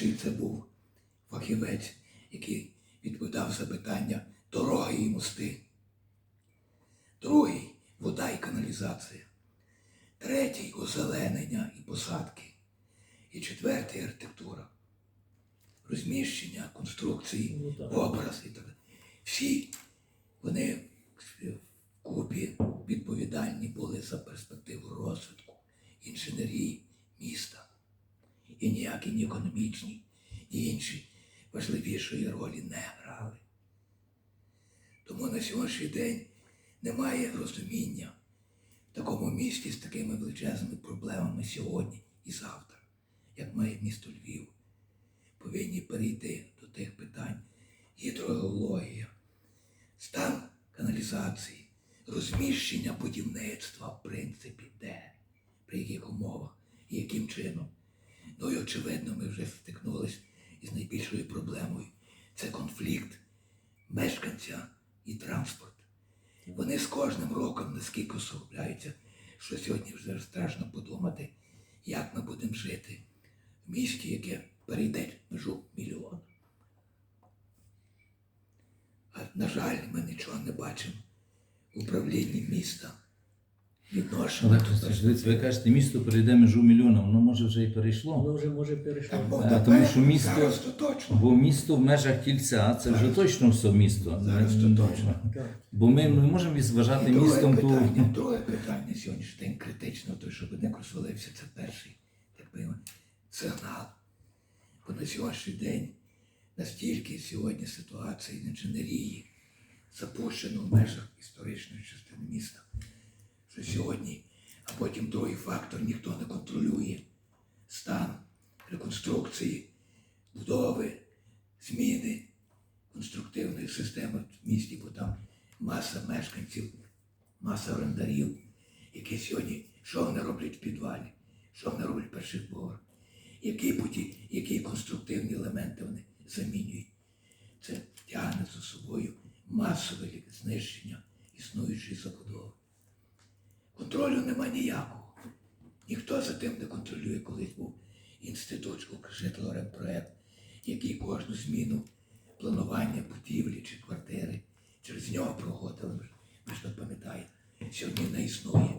Перший це був фахівець, який відповідав за питання дороги і мости. Другий вода і каналізація. Третій озеленення і посадки. І четвертий архітектура. Розміщення, конструкції, Ну, образ і так далі. Всі вони в купі відповідальні були за перспективу розвитку, інженерії міста. І ніякі ні економічні, ні інші важливішої ролі не грали. Тому на сьогоднішній день немає розуміння в такому місті з такими величезними проблемами сьогодні і завтра, як має місто Львів. Повинні перейти до тих питань гідрогеологія, стан каналізації, розміщення будівництва, в принципі, де, при яких умовах і яким чином. Ну і очевидно, ми вже стикнулися із найбільшою проблемою. Це конфлікт мешканця і транспорт. Вони з кожним роком наскільки усугубляються, що сьогодні вже страшно подумати, як ми будемо жити в місті, яке перейде межу мільйона. А на жаль, ми нічого не бачимо в управлінні міста. Відношення просто ви кажете, місто перейде межу мільйона, воно може вже і перейшло. Воно вже може перейшло. Там, А, тепер, тому що місто- зараз то точно. Бо місто в межах кільця це вже точно все місто. Зараз то точно. Так. Бо ми не можемо І друге містом ту. питання, друге питання сьогоднішній день критично, той, щоб не розвалився, це перший так би, мовити, сигнал. Бо на сьогоднішній день настільки сьогодні ситуація в інженерії запущена в межах історичної частини міста, що сьогодні, а потім другий фактор ніхто не контролює стан реконструкції, будови, зміни конструктивної системи в місті, бо там маса мешканців, маса орендарів, які сьогодні, що вони роблять в підвалі, що вони роблять в перших поверхах, які які конструктивні елементи вони замінюють. Це тягне за собою масове знищення існуючої забудови. Контролю нема ніякого. Ніхто за тим не контролює, колись був інститут житлоремпроект, який кожну зміну планування будівлі чи квартири через нього проходили. Ви ж- Ви ж не пам'ятаєте, сьогодні не існує.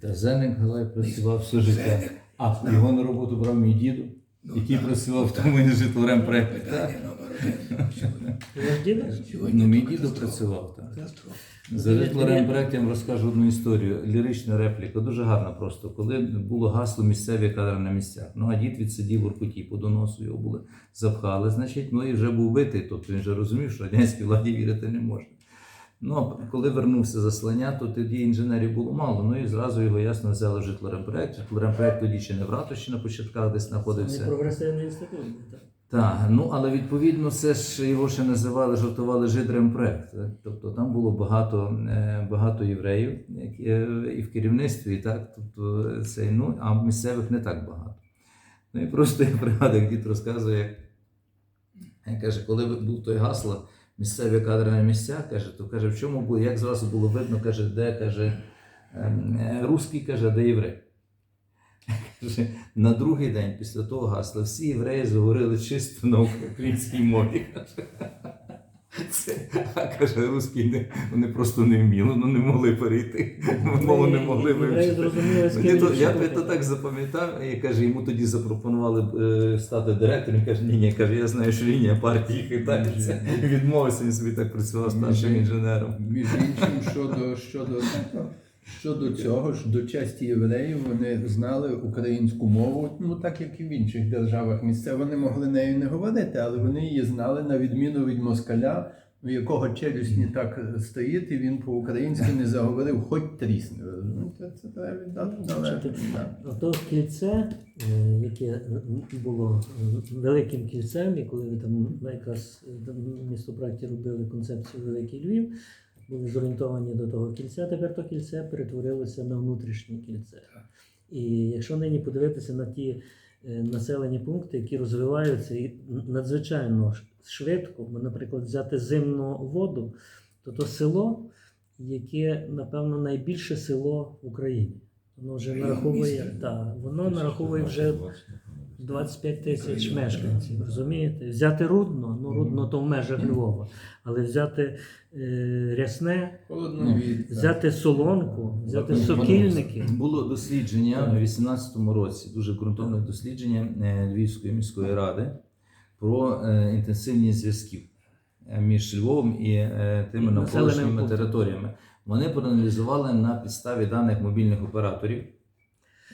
Та Зенек Галай працював все життя. Зенек, А його на роботу брав мій діду, Ну, який так. працював в тому. Питання номер один. Сьогодні, Ваш дідусь? сьогодні Ну, мій дідо працював так. Катастрофа. За житлорем проєктом я вам розкажу одну історію. Лірична репліка, дуже гарна просто. Коли було гасло місцеві кадри на місцях. Ну а дід відсидів в Оркуті по доносу, його були запхали, значить, ну і вже був битий. Тобто він вже розумів, що радянській владі вірити не можна. Ну, а коли вернувся заслання, то тоді інженерів було мало. Ну і зразу його ясно взяли в житлоремпроект. Житлоремпроект тоді ще не в ратуші на початках десь Це знаходився. прогресивний інститут. так. Так, ну але відповідно це ж його ще називали, жартували жидрем-проект. Тобто там було багато, е, багато євреїв е, і в керівництві, і так, тобто це, ну, а місцевих не так багато. Ну і просто я пригадую, як дід розказує, каже, коли був той гасло, місцеві кадри на місцях, каже, то каже, в чому було, як зразу було видно, каже, де каже, ем, е, русський каже, де єврей. Каже, на другий день після того гасла всі євреї заговорили чисто на українській мові. каже. Це, а каже, русські не, вони просто не вміли, ну не могли перейти. Мову не могли вивчити. Мені то, я би то так запам'ятав, і каже, йому тоді запропонували е, стати директором. Він каже, ні, ні, каже, я знаю, що лінія партії хитається. Відмовився, він собі так працював старшим інженером. Між іншим, щодо, щодо, щодо цього ж, до часті євреїв вони знали українську мову, ну так як і в інших державах місця. Вони могли нею не говорити, але вони її знали на відміну від москаля, у якого челюсть не так стоїть, і він по-українськи не заговорив, хоч трісне. розумієте? Це треба віддати належне. да. Ото кільце, е, яке було е, великим кільцем, і коли ви там якраз е, там робили концепцію Великий Львів, були зорієнтовані до того кільця, тепер то кільце перетворилося на внутрішнє кільце. І якщо нині подивитися на ті е, населені пункти, які розвиваються і надзвичайно швидко, наприклад, взяти зимну воду, то то село, яке, напевно, найбільше село в Україні. Воно вже нараховує, та, воно нараховує вже 25 тисяч мешканців, розумієте? Взяти Рудно, ну Рудно то в межах Львова, але взяти е, Рясне, взяти Солонку, взяти Сокільники. Було дослідження Так. у 2018 році, дуже ґрунтовне дослідження е, Львівської міської ради про е, інтенсивність зв'язків е, між Львовом і е, тими І населеними навколишніми територіями. Вони проаналізували на підставі даних мобільних операторів.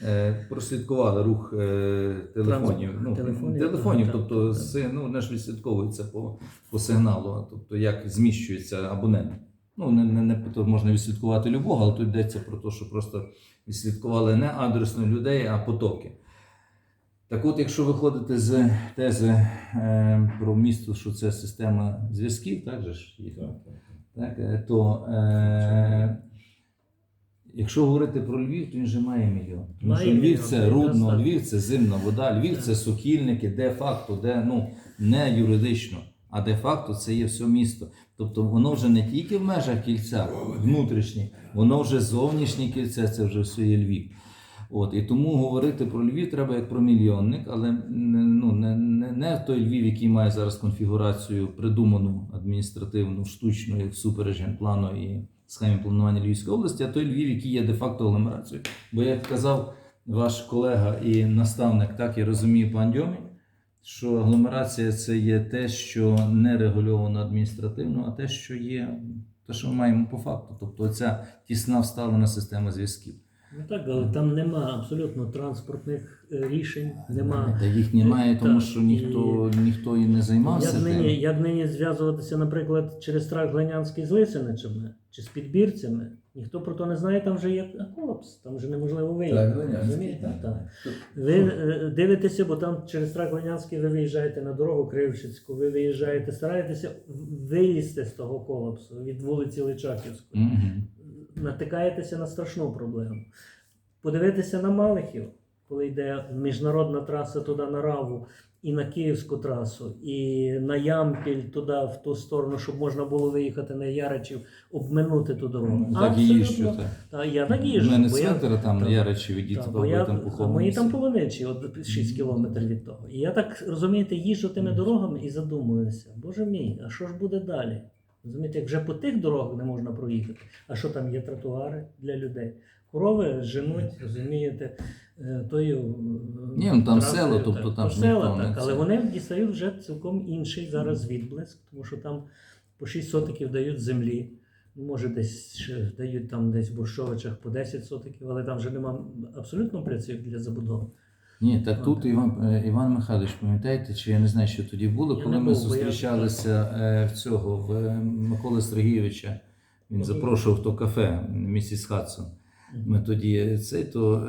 Е, Прослідкували рух е, телефонів, ну, телефонів, телефонів, так, тобто так. з- ну, вони ж відслідковуються по, по сигналу, тобто як зміщується абонент. Ну, не, не, не тут можна відслідкувати любого, але тут йдеться про те, що просто відслідкували не адресно людей, а потоки. Так от, якщо виходити з тези е, про місто, що це система зв'язків, так же ж є, так, е, то е, якщо говорити про Львів, то він же має мільйон. Тому що Львів це рудно. Львів це зимна вода, Львів це сокільники, де-факто, де ну не юридично, а де-факто це є все місто. Тобто воно вже не тільки в межах кільця внутрішніх, воно вже зовнішнє кільце, це вже все є Львів. От, і тому говорити про Львів треба як про мільйонник, але не- ну, не, не, не той Львів, який має зараз конфігурацію придуману адміністративну, штучну, як всупереч генплану і схемі планування Львівської області, а той Львів, який є де-факто агломерацією. Бо як казав ваш колега і наставник, так я розумію, пан Дьомі, що агломерація це є те, що не регульовано адміністративно, а те, що є те, що ми маємо по факту. Тобто ця тісна вставлена система зв'язків. Ну так, але там нема абсолютно транспортних е, рішень, нема. Та їх немає, тому Так, що ніхто, ніхто і не займався Як тим. нині, як нині зв'язуватися, наприклад, через трак Глинянський з Лисиничами чи з підбірцями? Ніхто про то не знає, там вже є колапс, там вже неможливо виїхати. Трак Глинянський, розумієте? так. Так. Ви е, дивитеся, бо там через трак Глинянський ви виїжджаєте на дорогу Крившицьку, ви виїжджаєте, стараєтеся вилізти з того колапсу від вулиці Личаківської. Мгм. Натикаєтеся на страшну проблему. Подивитися на Малихів, коли йде міжнародна траса туди на Раву і на Київську трасу, і на Ямпіль туди, в ту сторону, щоб можна було виїхати на Яричів, обминути ту дорогу. Ну, Так і їжджу. Та, я так У мене бо я- цвинтара там так. я речі від Так, бо я, там поховані. мої там полоничі, от 6 кілометрів від того. І я так розумієте, їжджу тими дорогами і задумуюся, боже мій, а що ж буде далі? Розумієте, як вже по тих дорогах не можна проїхати. А що там є тротуари для людей? Корови женуть, розумієте, е, тою е, Ні, ну, там трасою, село, так. тобто там ж села, ніхто не так, але це. вони дістають вже цілком інший зараз відблиск, тому що там по 6 сотиків дають землі. Ну, Може, десь ще дають там десь в Борщовичах по 10 сотиків, але там вже нема абсолютно працюють для забудови. Ні, так тут Іван, е, Іван Михайлович, пам'ятаєте, чи я не знаю, що тоді було, Я коли ми був, бо я- зустрічалися е, в цього в е, Миколи Сергійовича. Він запрошував то кафе місіс Хадсон. Ми тоді цей, то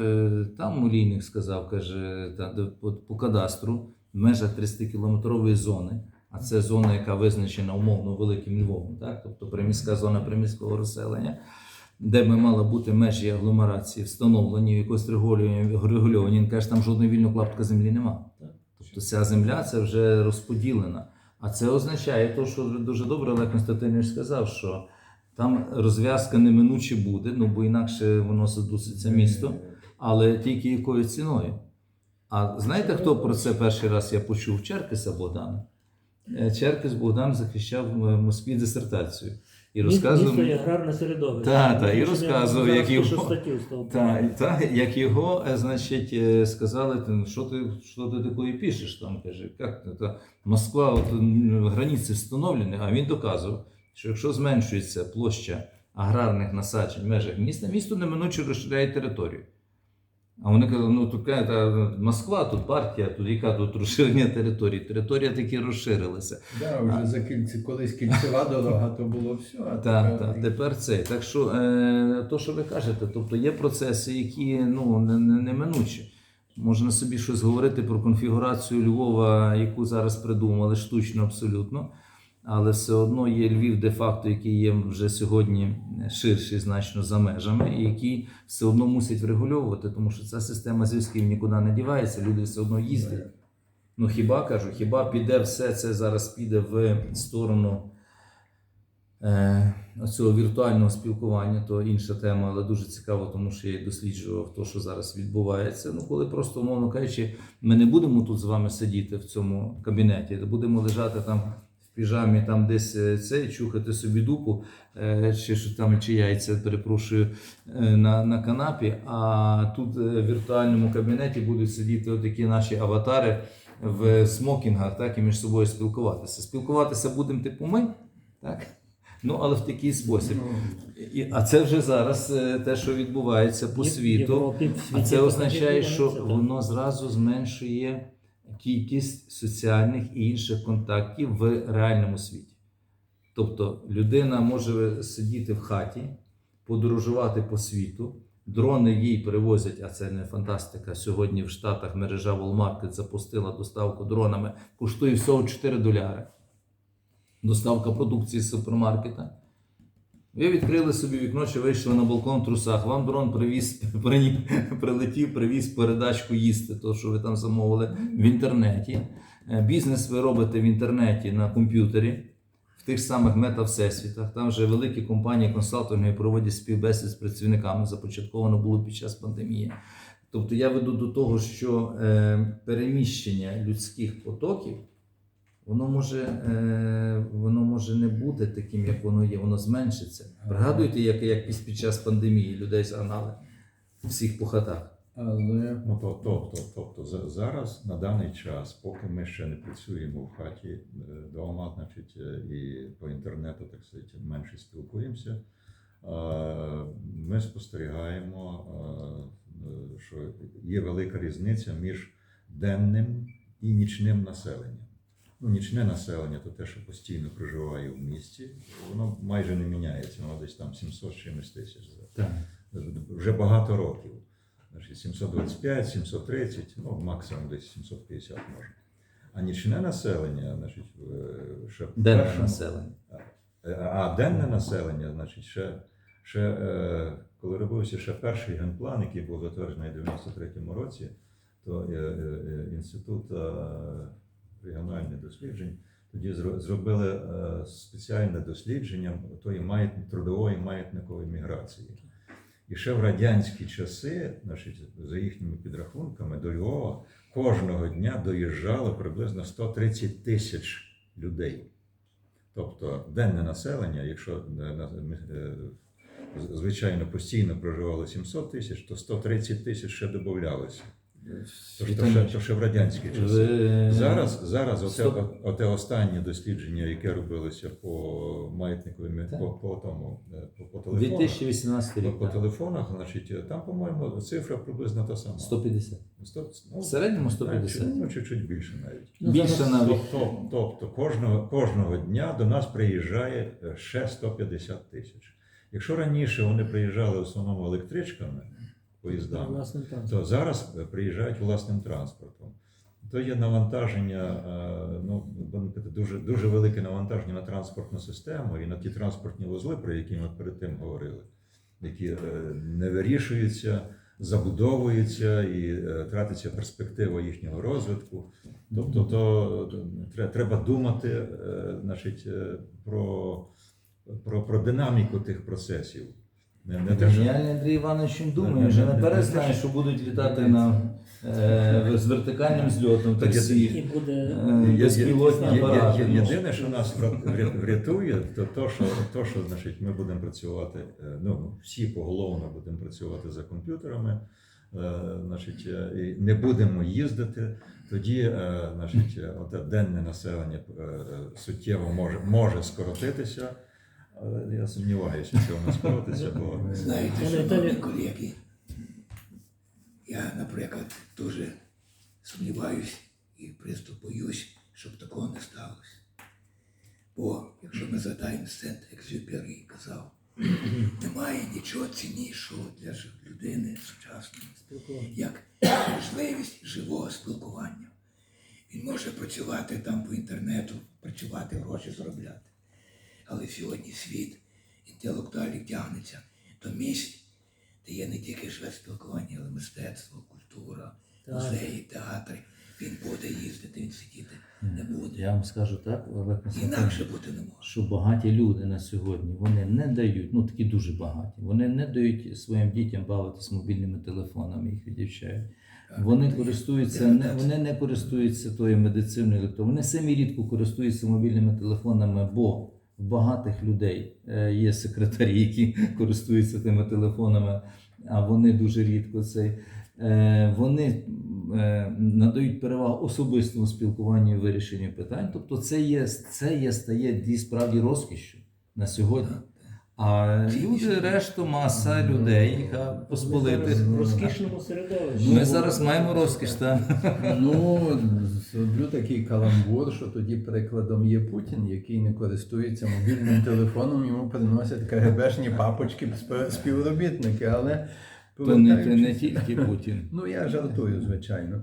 там Олійник сказав, каже, та, по, по кадастру в межах 30-кілометрової зони, а це зона, яка визначена умовно великим Львовом, так? тобто приміська зона приміського розселення, де би мали бути межі агломерації встановлені, якось регульовані. Він каже, там жодної вільної клаптика землі нема. Тобто ця земля це вже розподілена. А це означає, то, що дуже добре Олег Константинович сказав, що там розв'язка неминуче буде, ну бо інакше воно задуситься місто, але тільки якою ціною. А знаєте, хто про це перший раз я почув? Черкеса Богдана. Е, Черкес Богдан захищав в Москві дисертацію. І розказував. Місто і аграрне середовище. Та, та, і розказував, як його- Та, та, як його, е, значить, е, сказали, «Ти, ну, що ти, що ти такої пишеш там, каже, як та, Москва, от, границі встановлені, а він доказував, що якщо зменшується площа аграрних насаджень в межах міста, місто неминуче розширяє територію. А вони казали, ну тут та, Москва, тут партія, тут яка тут розширення території. Територія таки розширилася. Да, вже за кільці, колись кільцева дорога, то було все. А Так, так, тепер це. Так що, е, то, що ви кажете, тобто є процеси, які ну, не- не- неминучі. Можна собі щось говорити про конфігурацію Львова, яку зараз придумали, штучно абсолютно. Але все одно є Львів, де-факто, який є вже сьогодні ширший значно за межами, і який все одно мусять врегульовувати, тому що ця система зв'язків нікуди не дівається, люди все одно їздять. Ну хіба кажу, хіба піде все це зараз піде в сторону е, цього віртуального спілкування, то інша тема, але дуже цікаво, тому що я досліджував те, що зараз відбувається. Ну, коли просто, умовно кажучи, ми не будемо тут з вами сидіти в цьому кабінеті, будемо лежати там в піжамі, там десь е, це, чухати собі дупу, е, чи що там чи яйця, перепрошую, е, на, на канапі. А тут в віртуальному кабінеті будуть сидіти такі наші аватари в смокінгах, так, і між собою спілкуватися. Спілкуватися будемо типу ми, так? Ну, але в такий спосіб. І, а це вже зараз те, що відбувається по світу. А це означає, що воно зразу зменшує кількість соціальних і інших контактів в реальному світі. Тобто людина може сидіти в хаті, подорожувати по світу. Дрони їй перевозять, а це не фантастика. Сьогодні в Штатах мережа Walmart запустила доставку дронами, коштує всього 4 доляри. Доставка продукції з супермаркета. Ви відкрили собі вікно чи вийшли на балкон в трусах. Вам дрон привіз, прині- прилетів, привіз передачку їсти, то, що ви там замовили в інтернеті. Е, Бізнес ви робите в інтернеті на комп'ютері, в тих самих мета-всесвітах. Там вже великі компанії консалтинги проводять співбесід з працівниками. Започатковано було під час пандемії. Тобто я веду до того, що е, переміщення людських потоків воно може, е, воно може не бути таким, як воно є, воно зменшиться. Пригадуєте, як, як під- час пандемії людей загнали всіх по хатах? Але Ну, то, тобто, тобто за- зараз на даний час, поки ми ще не працюємо в хаті е, вдома, значить, е, і по інтернету, так сказати, менше спілкуємося, ми спостерігаємо, що є велика різниця між денним і нічним населенням. Ну, нічне населення то те, що постійно проживає в місті, воно майже не міняється, воно десь там 700 з чимось тисяч Так. вже багато років. 725, 730, ну максимум десь 750 може. А нічне населення, значить, ще Денне першому- населення. А денне населення, значить, ще, ще е, коли робився ще перший генплан, який був затверджений у 93-му році, то е, е, інститут регіональних досліджень тоді зробили е, спеціальне дослідження тої маєт, трудової маятникової міграції. І ще в радянські часи, значить, за їхніми підрахунками, до Львова кожного дня доїжджало приблизно 130 тисяч людей. Тобто денне населення, якщо е, е, звичайно постійно проживало 700 тисяч, то 130 тисяч ще додавалося. То, що ще, то ще в радянські часи. Ви- Зараз, зараз оте, оте останнє дослідження, яке робилося по маятникові, по, по тому, е, по, по телефонах. 2018 По, рік. по так. телефонах, значить, там, по-моєму, цифра приблизно та сама. 150. Сто- ну, В середньому 150. чуть- Ну, чуть-чуть більше навіть. Ну, Більше навіть. Тобто, тобто кожного, кожного дня до нас приїжджає е, ще 150 тисяч. Якщо раніше вони приїжджали в основному електричками, поїздами, то зараз е, приїжджають власним транспортом. То є навантаження, е, ну дуже, дуже велике навантаження на транспортну систему і на ті транспортні вузли, про які ми перед тим говорили, які е, не вирішуються, забудовуються і тратиться перспектива їхнього розвитку. Тобто, то тре- треба думати значить, про, про, про динаміку тих процесів. Не, не те, що Геніальний Андрій Іванович він думає, не- вже не- наперед не- знає, що будуть літати на, е, з вертикальним зльотом таксі. І буде Е, Є- є- безпілотні є- є- апарати. є- Єдине, що нас вра- вря- врятує, то то, що, то, що значить, ми будемо працювати, е, ну, всі поголовно будемо працювати за комп'ютерами, е, значить, е, і не будемо їздити, тоді е, значить, е, оте денне населення е, е, суттєво може, може скоротитися. Але я сумніваюся, що воно скоротиться, бо Знаєте, шановні колеги, я, наприклад, дуже сумніваюсь і приступуюсь, щоб такого не сталося. Бо, якщо ми згадаємо сцент Екзюпері казав, немає нічого ціннішого для людини сучасної, як можливість живого спілкування. Він може працювати там по інтернету, працювати, гроші заробляти. Але сьогодні світ інтелектуалів тягнеться до місць, де є не тільки живе спілкування, але мистецтво, культура, музеї, театри. Він буде їздити, він сидіти не буде. Я вам скажу так, Константинович, Інакше бути не може. що багаті люди на сьогодні вони не дають, ну такі дуже багаті, вони не дають своїм дітям бавитися мобільними телефонами, їх віддівчають. Вони користуються не вони не користуються тою медициною, електро- вони самі рідко користуються мобільними телефонами, бо багатих людей е, є секретарі, які користуються тими телефонами, а вони дуже рідко цей. Е, Вони е, надають перевагу особистому спілкуванню і вирішенню питань. Тобто, це є це є стає справді розкішю на сьогодні. А люди, решту, маса людей, яка Ми посполити. в розкішному середовищі. Ми зараз маємо розкіш, так? Ну, зроблю такий каламбур, що тоді прикладом є Путін, який не користується мобільним телефоном, йому приносять КГБшні папочки спів- співробітники. Але То не, не тільки Путін. Ну, я жартую, звичайно.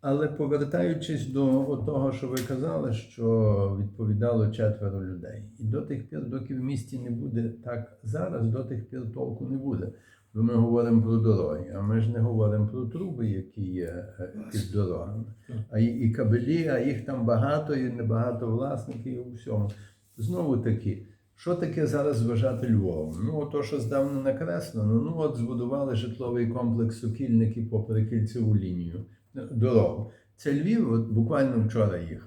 Але повертаючись до того, що ви казали, що відповідало четверо людей. І до тих пір, доки в місті не буде так зараз, до тих пір толку не буде. Бо ми говоримо про дороги, а ми ж не говоримо про труби, які є е, під дорогами. А і, і кабелі, а їх там багато, і небагато власників і у всьому. Знову таки, що таке зараз вважати Львовом? Ну, то, що здавна накреслено, ну от збудували житловий комплекс Сокільники попри кільцеву лінію дорогу. Це Львів, от буквально вчора їхав.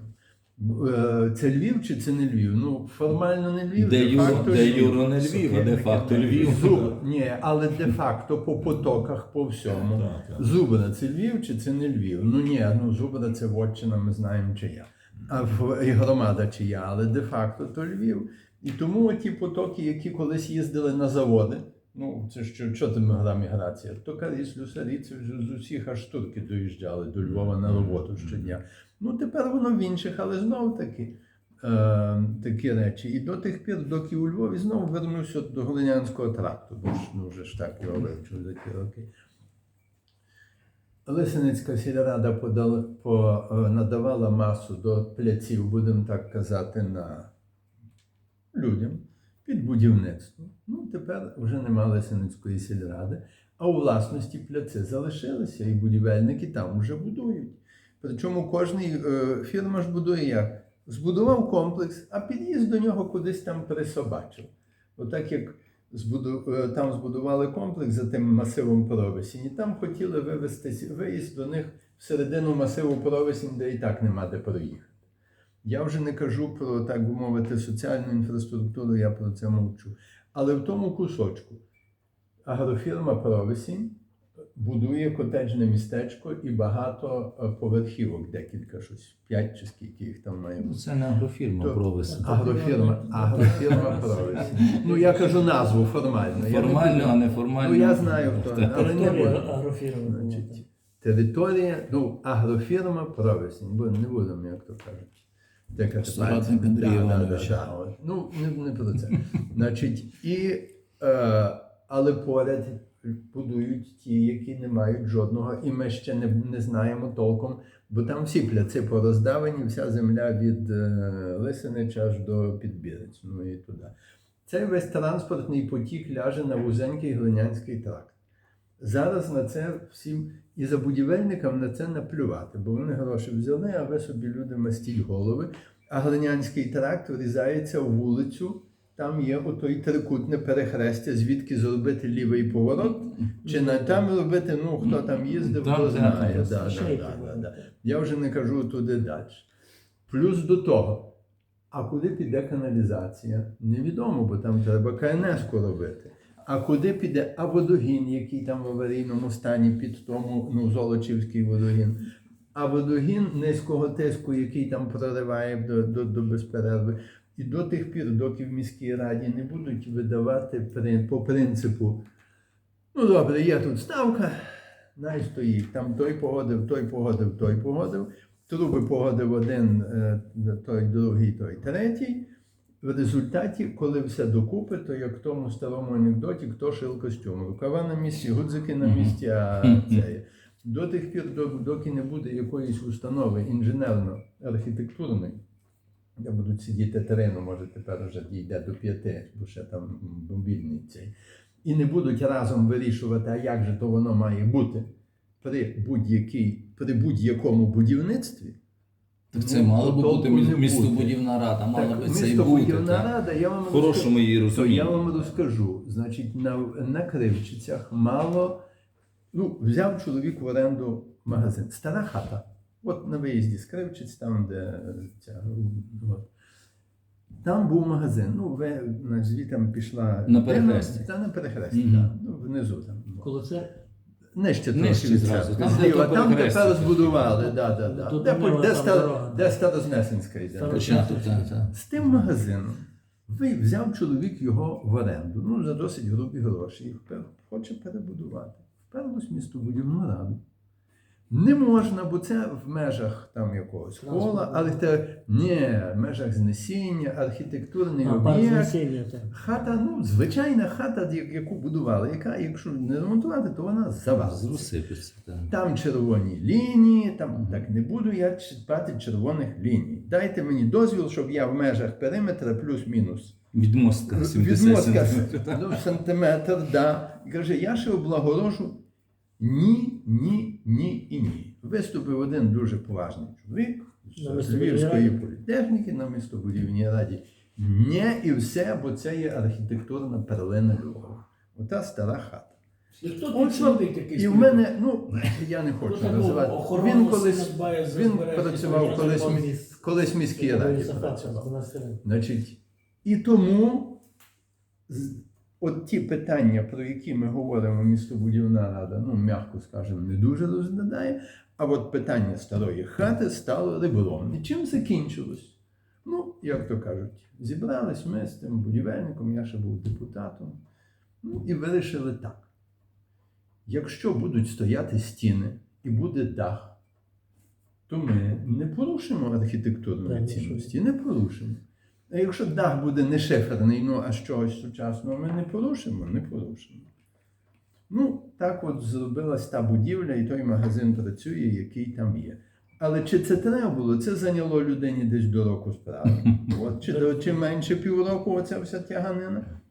Е, Це Львів чи це не Львів? Ну, формально не Львів, Де де факто юро- де Львів. юро не Львів, а де факто Львів. Зуб, ні, але де-факто по потоках, по всьому. Так, так. Зубра це Львів чи це не Львів? Ну ні, ну Зубра це Вотчина, ми знаємо чия. А в- і громада чия, але де-факто то Львів. І тому ті потоки, які колись їздили на заводи, ну це що, що там гра міграція? То карі, слюсарі, це з усіх аж турки доїжджали до Львова на роботу щодня. Ну тепер воно в інших, але знов таки. Е, такі речі. І до тих пір, доки у Львові знову вернуся до Глинянського тракту, бо ж ну, вже ж так його вивчив за ті роки. Лисиницька сільрада подала, по, е, надавала масу до пляців, будемо так казати, на людям під будівництво. Ну, тепер вже нема Лисиницької сільради, а у власності пляци залишилися, і будівельники там вже будують. Причому кожний е, фірма ж будує як? Збудував комплекс, а під'їзд до нього кудись там присобачив. Отак як е, там збудували комплекс за тим масивом Провесінь, і там хотіли вивести виїзд до них всередину масиву Провесінь, де і так нема де проїхати. Я вже не кажу про, так би мовити, соціальну інфраструктуру, я про це мовчу. Але в тому кусочку агрофірма Провесінь будує котеджне містечко і багато е, поверхівок, декілька щось, п'ять чи скільки їх там має Ну, бути. Це не агрофірма То- провис. Агрофірма, агрофірма Провесінь. Ну я кажу назву формально. Формально, а не формально. Ну я знаю хто, але не. Значить, територія, ну, агрофірма Провесінь, бо не будемо, як то кажуть. Соратник. Андрія Івановича. Ну, не, не про це. Значить, і, е, але поряд будують ті, які не мають жодного, і ми ще не, не знаємо толком, бо там всі пляци пороздавані, вся земля від е, Лисинича аж до Підбірець, ну і туди. Цей весь транспортний потік ляже на вузенький глинянський тракт. Зараз на це всім і забудівельникам на це наплювати, бо вони гроші взяли, а ви собі люди мастіть голови. А глинянський тракт врізається в вулицю. Там є отой трикутне перехрестя, звідки зробити лівий поворот, чи на там робити, ну хто там їздив, хто знає. Да, да, да. да. Я вже не кажу туди далі. Плюс до того, а куди піде каналізація? Невідомо, бо там треба КНС робити. А куди піде а водогін, який там в аварійному стані під тому, ну, Золочівський водогін, а водогін низького тиску, який там прориває до, до, до безперерви. І до тих пір, доки в міській раді не будуть видавати по принципу, ну добре, є тут ставка, най стоїть. Там той погодив, той погодив, той погодив. Труби погодив один, е, той другий, той третій. В результаті, коли все докупи, то як в тому старому анекдоті, хто шив костюм. Рукава на місці, гудзики на місці, а це. До тих пір, доки не буде якоїсь установи інженерно-архітектурної, де будуть сидіти терenu, може тепер вже дійде до п'яти, бо ще там мобільний цей. І не будуть разом вирішувати, а як же то воно має бути при будь-якій при будь-якому будівництві. Так це ну, мала би бути містобудівна рада, мала Так, би це і бути. містобудівна так. рада, я вам В хорошому її То я вам розкажу. Значить, на, на Кривчицях мало. Ну, взяв чоловік в оренду магазин. Стара хата. От на виїзді з Кривчиць, там, де е, ця. От. Там був магазин. Ну, ви, значить, звідти пішла. На перехресті. Та на перехресті, Мгм. так. Ну, внизу там. Коло це Нижче трохи Нижче від зразу, церкви. там, де Зліва, то там перехрестя. тепер збудували, да, да, да. Тут де, де, там ста- дорога. де Старознесенська йде. Старо- Початок, так, так. З тим магазином ви взяв чоловік його в оренду, ну за досить грубі гроші, і впер- хоче перебудувати. Вперлось містобудівну раду. Не можна, бо це в межах там якогось кола, але те ні, в межах знесіння, архітектурний об'єкт. Хата, ну, звичайна хата, яку будували, яка, якщо не ремонтувати, то вона завалиться. Розсипеться. Там червоні лінії, там так не буду я чіпати червоних ліній. Дайте мені дозвіл, щоб я в межах периметра плюс-мінус. Відмостка 70 Відмостка ну, сантиметр, да. І Каже, я ще облагорожу. Ні, ні, ні і ні. Виступив один дуже поважний чоловік з Львівської політехніки на містобудівній раді. Ні, і все, бо це є архітектурна перлина Львова. Ота стара хата. І хто От чоловік такий? І в мене, ну я не хочу називати. Він колись, він працював колись, мі- колись в міській раді. Працював. Значить, і тому от ті питання, про які ми говоримо, містобудівна рада, ну, м'яко скажемо, не дуже розглядає. А от питання старої хати стало ребром. І чим закінчилось? Ну, як то кажуть, зібрались ми з тим будівельником, я ще був депутатом, ну і вирішили так. Якщо будуть стояти стіни і буде дах, то ми не порушимо архітектурної цінності, не порушимо. А якщо дах буде не шиферний, ну а чогось сучасного ми не порушимо, не порушимо. Ну, так от зробилась та будівля, і той магазин працює, який там є. Але чи це треба було? Це зайняло людині десь до року справи. От, чи, до, чи менше півроку оця вся тяганина.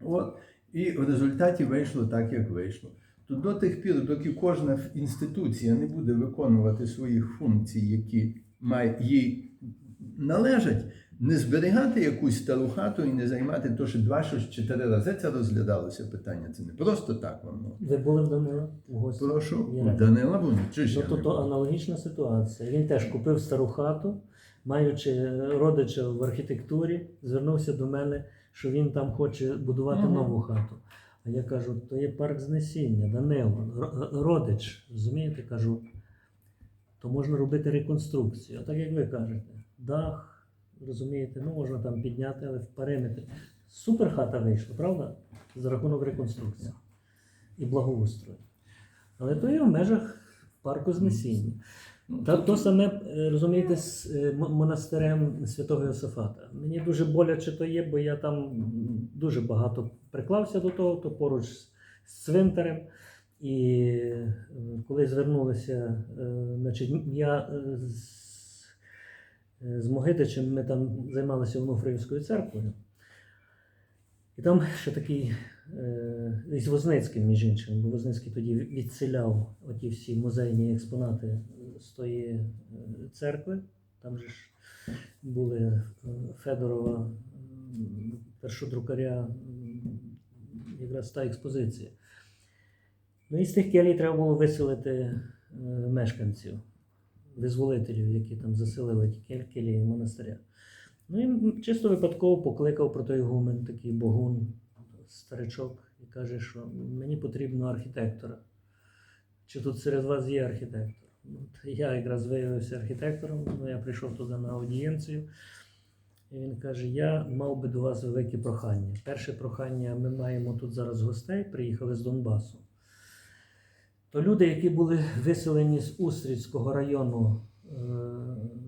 От. І в результаті вийшло так, як вийшло. То до тих пір, доки кожна інституція не буде виконувати своїх функцій, які має, їй належать, не зберігати якусь стару хату і не займати то, що два, що чотири рази це розглядалося питання. Це не просто так воно. Ви були в Данила в гості? Прошу, у Данила був чи Ну, то, то аналогічна ситуація. Він теж купив стару хату, маючи родича в архітектурі, звернувся до мене, що він там хоче будувати Мгм. нову хату. А я кажу, то є парк знесіння, Данило, родич. Розумієте, кажу, то можна робити реконструкцію. А так як ви кажете, дах, розумієте, ну можна там підняти, але в периметрі. Супер хата вийшла, правда? За рахунок реконструкції і благоустрою. Але то є в межах парку знесіння. Ну, Та то саме, е, розумієте, з е, монастирем святого Йосифата. Мені дуже боляче то є, бо я там дуже багато приклався до того, то поруч з- цвинтарем. І е, коли звернулися, значить, я з, з Могитичем ми там займалися Онуфріївською церквою. І там ще такий е, із Возницьким, між іншим, бо Возницький тоді відселяв оті всі музейні експонати з тої е, церкви. Там же ж були е, Федорова, першодрукаря, якраз та експозиція. Ну і з тих келій треба було виселити мешканців, визволителів, які там заселили ті кель- келії монастиря. Ну і чисто випадково покликав про той гумен, такий богун, старичок, і каже, що мені потрібно архітектора. Чи тут серед вас є архітектор? Ну, от я якраз виявився архітектором, ну, я прийшов туди на аудієнцію. І він каже: Я мав би до вас велике прохання. Перше прохання: ми маємо тут зараз гостей, приїхали з Донбасу. То люди, які були виселені з Устрицького району, е,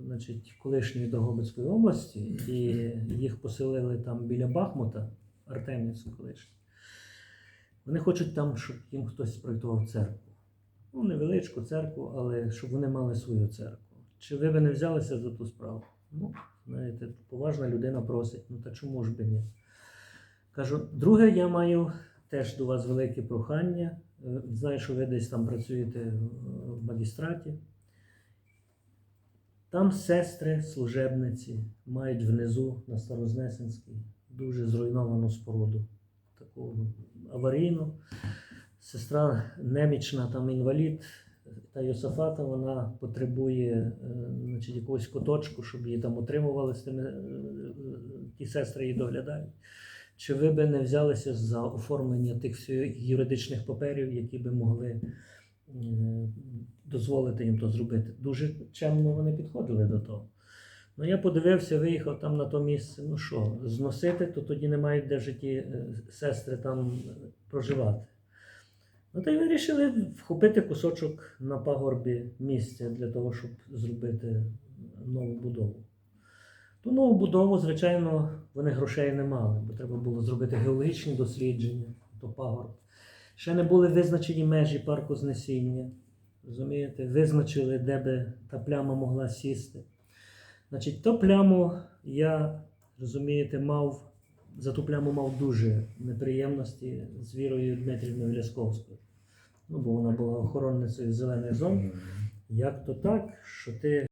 значить, колишньої Дрогобицької області, і їх поселили там біля Бахмута, Артемівськ колишній. Вони хочуть там, щоб їм хтось спроектував церкву. Ну, невеличку церкву, але щоб вони мали свою церкву. Чи ви би не взялися за ту справу? Ну, знаєте, поважна людина просить, ну та чому ж би ні? Кажу, друге, я маю теж до вас велике прохання. Е, Знаю, що ви десь там працюєте в магістраті. Там сестри, служебниці мають внизу на Старознесенській дуже зруйновану споруду. Таку аварійну. Сестра немічна, там інвалід, та Йосафата, вона потребує е, значить, якогось куточку, щоб її там утримували е, ті сестри її доглядають. Чи ви би не взялися за оформлення тих юридичних паперів, які би могли е, дозволити їм то зробити? Дуже чемно вони підходили до того. Ну, я подивився, виїхав там на то місце. Ну що, зносити, то тоді не мають де житті е, сестри там проживати. Ну, та й вирішили вхопити кусочок на пагорбі місця для того, щоб зробити нову будову. Ту нову будову, звичайно, вони грошей не мали, бо треба було зробити геологічні дослідження, то пагорб. Ще не були визначені межі парку знесіння. Розумієте, визначили, де би та пляма могла сісти. Значить, ту пляму я, розумієте, мав, за ту пляму мав дуже неприємності з Вірою Дмитрівною Лясковською. Ну, бо вона була охоронницею зелених зон. Як то так, що ти